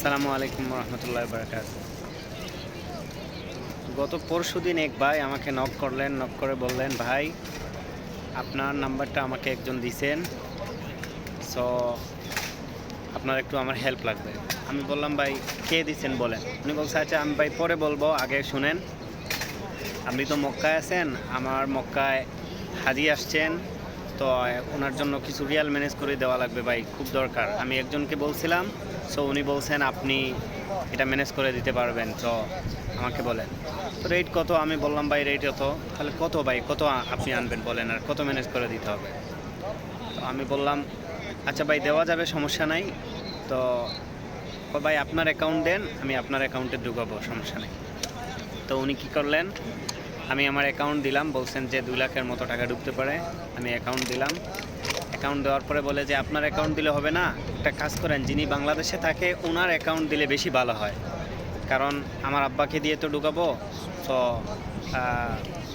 আসসালামু আলাইকুম রহমতুল্লাহ বারকাত গত পরশু দিন এক ভাই আমাকে নক করলেন নক করে বললেন, ভাই, আপনার নাম্বারটা আমাকে একজন দিছেন সো আপনার একটু আমার হেল্প লাগবে। আমি বললাম, ভাই, কে দিছেন বলেন? উনি বলছে আচ্ছা আমি ভাই পরে বলব, আগে শুনেন। আপনি তো মক্কায় আছেন, আমার মক্কায় হাজি আসছেন তো ওনার জন্য কিছু রিয়াল ম্যানেজ করে দেওয়া লাগবে ভাই, খুব দরকার। আমি একজনকে বলছিলাম সো উনি বলছেন, আপনি এটা ম্যানেজ করে দিতে পারবেন। তো আমাকে বলেন। তো রেট কত? আমি বললাম, ভাই রেট কত তাহলে কত ভাই? কত আপনি আনবেন বলেন, আর কত ম্যানেজ করে দিতে হবে? তো আমি বললাম আচ্ছা ভাই, দেওয়া যাবে, সমস্যা নাই। তো ভাই, আপনার অ্যাকাউন্ট দেন, আমি আপনার অ্যাকাউন্টে ঢুকাবো, সমস্যা নেই। তো উনি কী করলেন আমি আমার অ্যাকাউন্ট দিলাম, বলছেন যে দুই লাখের মতো টাকা ঢুকতে পারে। আমি অ্যাকাউন্ট দিলাম। অ্যাকাউন্ট দেওয়ার পরে বলে যে, আপনার অ্যাকাউন্ট দিলে হবে না। একটা কাজ করেন, যিনি বাংলাদেশে থাকে ওনার অ্যাকাউন্ট দিলে বেশি ভালো হয়। কারণ আমার আব্বাকে দিয়ে তো ঢুকাবো, তো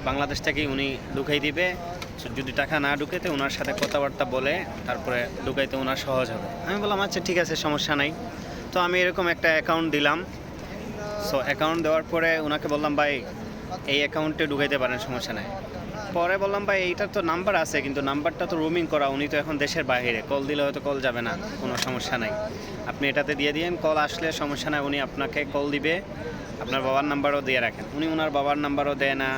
বাংলাদেশ থেকেই উনি ঢুকাই দিবে। যদি টাকা না ঢুকেতে ওনার সাথে কথাবার্তা বলে, তারপরে ঢুকাইতে ওনার সহজ হবে। আমি বললাম আচ্ছা ঠিক আছে, সমস্যা নাই। তো আমি এরকম একটা অ্যাকাউন্ট দিলাম। সো অ্যাকাউন্ট দেওয়ার পরে ওনাকে বললাম, ভাই এই অ্যাকাউন্টে ঢুকাইতে পারেন, সমস্যা নাই। পরে বললাম, ভাই, এইটার তো নাম্বার আছে, কিন্তু নাম্বারটা তো রোমিং করা, উনি তো এখন দেশের বাইরে। কল দিলে হয়তো কল যাবে না, কোনো সমস্যা নাই। আপনি এটাতে দিয়ে দিন কল আসলে সমস্যা নাই, উনি আপনাকে কল দিবে। আপনার বাবার নাম্বারও দিয়ে রাখেন। উনি ওনার বাবার নাম্বারও দেয় না,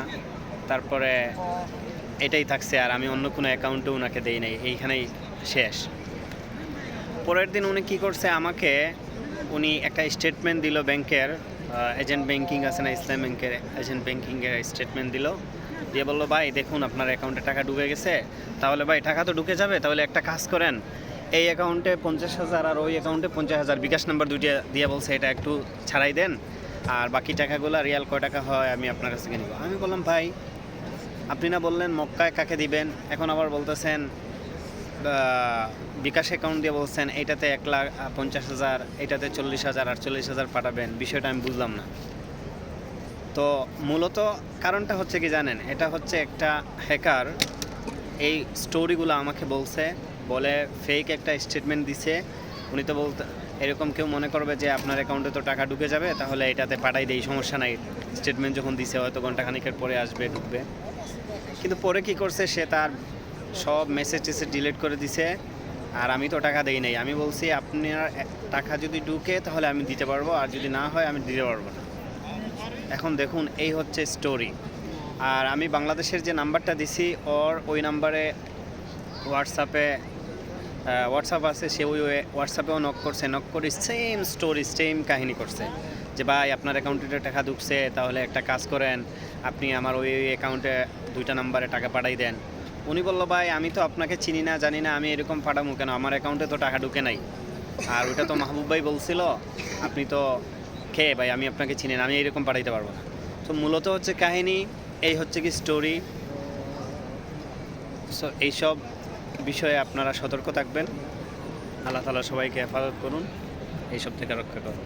তারপরে এটাই থাকছে, আর আমি অন্য কোনো অ্যাকাউন্টে ওনাকে দেই নাই, এইখানেই শেষ। পরের দিন উনি কি করছে, আমাকে উনি একটা স্টেটমেন্ট দিল ব্যাংকের এজেন্ট ব্যাংকিং আছে না, ইসলাম ব্যাংকের এজেন্ট ব্যাংকিংয়ের স্টেটমেন্ট দিল। দিয়ে বলল, ভাই, দেখুন, আপনার অ্যাকাউন্টে টাকা ঢুকে গেছে। তাহলে ভাই, টাকা তো ঢুকে যাবে, তাহলে একটা কাজ করেন। এই অ্যাকাউন্টে পঞ্চাশ হাজার আর ওই অ্যাকাউন্টে পঞ্চাশ হাজার, বিকাশ নাম্বার দুইটা দিয়ে বলছে, এটা একটু ছাড়াই দেন। আর বাকি টাকাগুলো রিয়াল কয় টাকা হয়, আমি আপনার কাছ থেকে নিব। আমি বললাম, ভাই, আপনি না বললেন, মক্কায় কাকে দিবেন? এখন আবার বলতেছেন বিকাশ অ্যাকাউন্ট দিয়ে বলছেন, এটাতে এক লাখ পঞ্চাশ হাজার, এটাতে চল্লিশ হাজার, আটচল্লিশ হাজার পাঠাবেন। বিষয়টা আমি বুঝলাম না। তো মূলত কারণটা হচ্ছে কি জানেন? এটা হচ্ছে একটা হ্যাকার এই স্টোরিগুলো আমাকে বলছে, বলে ফেক একটা স্টেটমেন্ট দিছে। উনি তো বলতে, এরকম কেউ মনে করবে যে আপনার অ্যাকাউন্টে তো টাকা ঢুকে যাবে, তাহলে এটাতে পাঠাই দেই, সমস্যা নাই। স্টেটমেন্ট যখন দিছে, হয়তো ঘন্টাখানিকের পরে আসবে, ঢুকবে। কিন্তু পরে কি করছে, সে তার সব মেসেজ টেসেজ ডিলিট করে দিছে, আর আমি তো টাকা দেই নাই। আমি বলছি, আপনার টাকা যদি ঢুকে, তাহলে আমি দিতে পারব, আর যদি না হয়, আমি দিতে পারব না। এখন দেখুন, এই হচ্ছে স্টোরি আর আমি বাংলাদেশের যে নাম্বারটা দিছি, ওর ওই নাম্বারে হোয়াটসঅ্যাপে হোয়াটসঅ্যাপ আছে, সে ওই হোয়াটসঅ্যাপেও নক করছে নক করে সেম স্টোরি সেম কাহিনী করছে। যে, ভাই, আপনার অ্যাকাউন্টে টাকা ঢুকছে, তাহলে একটা কাজ করেন, আপনি আমার ওই ওই অ্যাকাউন্টে দুইটা নাম্বারে টাকা পাঠাই দেন। উনি বলল, ভাই, আমি তো আপনাকে চিনি না, জানি না, আমি এরকম পাঠাবো কেন? আমার অ্যাকাউন্টে তো টাকা ঢুকে নাই। আর ওটা তো মাহবুব ভাই বলছিল, আপনি তো খেয়ে, ভাই, আমি আপনাকে চিনি না, আমি এরকম পাঠাইতে পারব না। তো মূলত হচ্ছে কাহিনী, এই হচ্ছে কি স্টোরি সো এইসব বিষয়ে আপনারা সতর্ক থাকবেন। আল্লাহ তালা সবাইকে হেফাজত করুন, এইসব থেকে রক্ষা করুন।